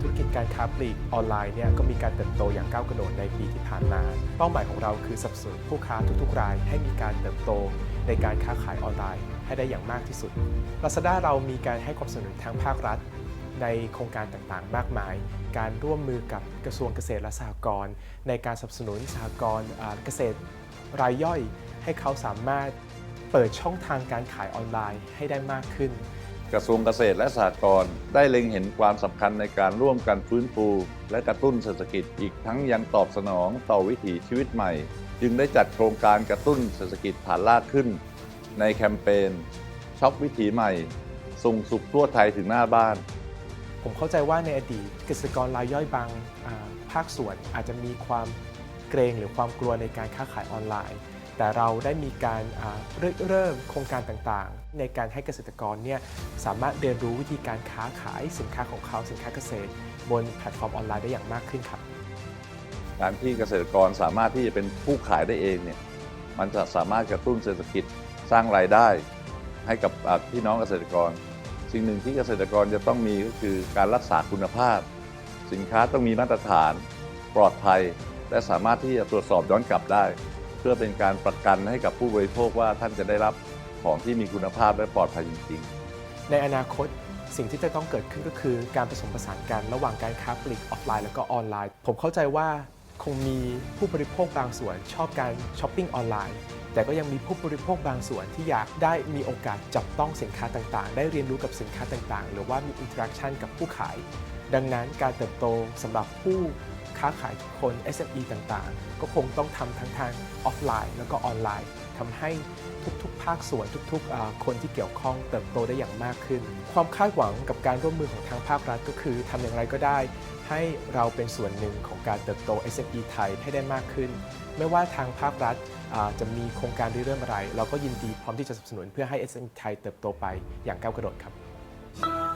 ธุรกิจการค้าปลีกออนไลน์เนี่ยก็มีการเติบโตอย่างก้าวกระโดดในปีที่ผ่านมา เป้าหมายของเราคือสับสนุนผู้ค้าทุกๆ ราย ให้มีการเติบโตในการค้าขายออนไลน์ ให้ได้อย่างมากที่สุด Lazada เรามีการให้ความสนับสนุนทางภาครัฐ ในโครงการต่างๆ มากมาย การร่วมมือกับกระทรวงเกษตรและสหกรณ์ในการสนับสนุนสหกรณ์เกษตรรายย่อย ให้เขาสามารถเปิดช่องทางการขายออนไลน์ให้ได้มากขึ้น กระทรวงเกษตรและสหกรณ์ได้เล็งเห็นความสำคัญในการร่วมกันฟื้นฟู และกระตุ้นเศรษฐกิจอีกทั้งยังตอบสนองต่อวิถีชีวิตใหม่ จึงได้จัดโครงการกระตุ้นเศรษฐกิจฐานรากขึ้น ในแคมเปญช็อปวิถีใหม่ ส่งสุขทั่วไทยถึงหน้าบ้าน ผมเข้าใจว่าในอดีตเกษตรกรรายย่อยบางอ่าภาคส่วนอาจจะมีความเกรงหรือความกลัวในการค้าขายออนไลน์ แต่เราได้มีการเริ่มโครงการต่างๆ ในการให้เกษตรกรเนี่ยสามารถเรียนรู้วิธีการค้าขายสินค้าของเขาสินค้าเกษตร บนแพลตฟอร์มออนไลน์ได้อย่างมากขึ้นครับ การที่เกษตรกรสามารถที่จะเป็นผู้ขายได้เองเนี่ยมันจะสามารถกระตุ้นเศรษฐกิจสร้างรายได้ ให้กับพี่น้องเกษตรกร สิ่งหนึ่งที่เกษตรกรจะต้องมีก็คือการรักษาคุณภาพ สินค้าต้องมีมาตรฐาน ปลอดภัย และสามารถที่จะตรวจสอบย้อนกลับได้ เพื่อเป็นการประกันให้กับผู้บริโภคว่าท่านจะได้รับของที่มีคุณภาพและปลอดภัยจริงๆในอนาคตสิ่งที่จะต้องเกิดขึ้นก็คือการผสมผสานกันระหว่างการค้าปลีกออฟไลน์แล้วก็ออนไลน์ ผมเข้าใจว่าคงมีผู้บริโภคบางส่วนชอบการช้อปปิ้งออนไลน์ แต่ก็ยังมีผู้บริโภคบางส่วนที่อยากได้มีโอกาสจับต้องสินค้าต่างๆ ได้เรียนรู้กับสินค้าต่างๆ หรือว่ามีอินเทอร์แอคชั่นกับผู้ขาย ดังนั้นการเติบโตสำหรับผู้ ค้าขายทุกคน SME ต่างๆ ก็คงต้องทำทั้งทางออฟไลน์ แล้วก็ออนไลน์ทำให้ทุกๆ ภาคส่วนทุกๆ คนที่เกี่ยวข้องเติบโตได้อย่างมากขึ้น ความคาดหวังกับการร่วมมือของทางภาครัฐก็คือทำอย่างไรก็ได้ ให้เราเป็นส่วนหนึ่งของการเติบโต SME ไทยให้ได้มากขึ้น ไม่ว่าทางภาครัฐจะมีโครงการริเริ่มอะไร เราก็ยินดีพร้อมที่จะสนับสนุนเพื่อให้ SME ไทยเติบโตไปอย่างก้าวกระโดดครับ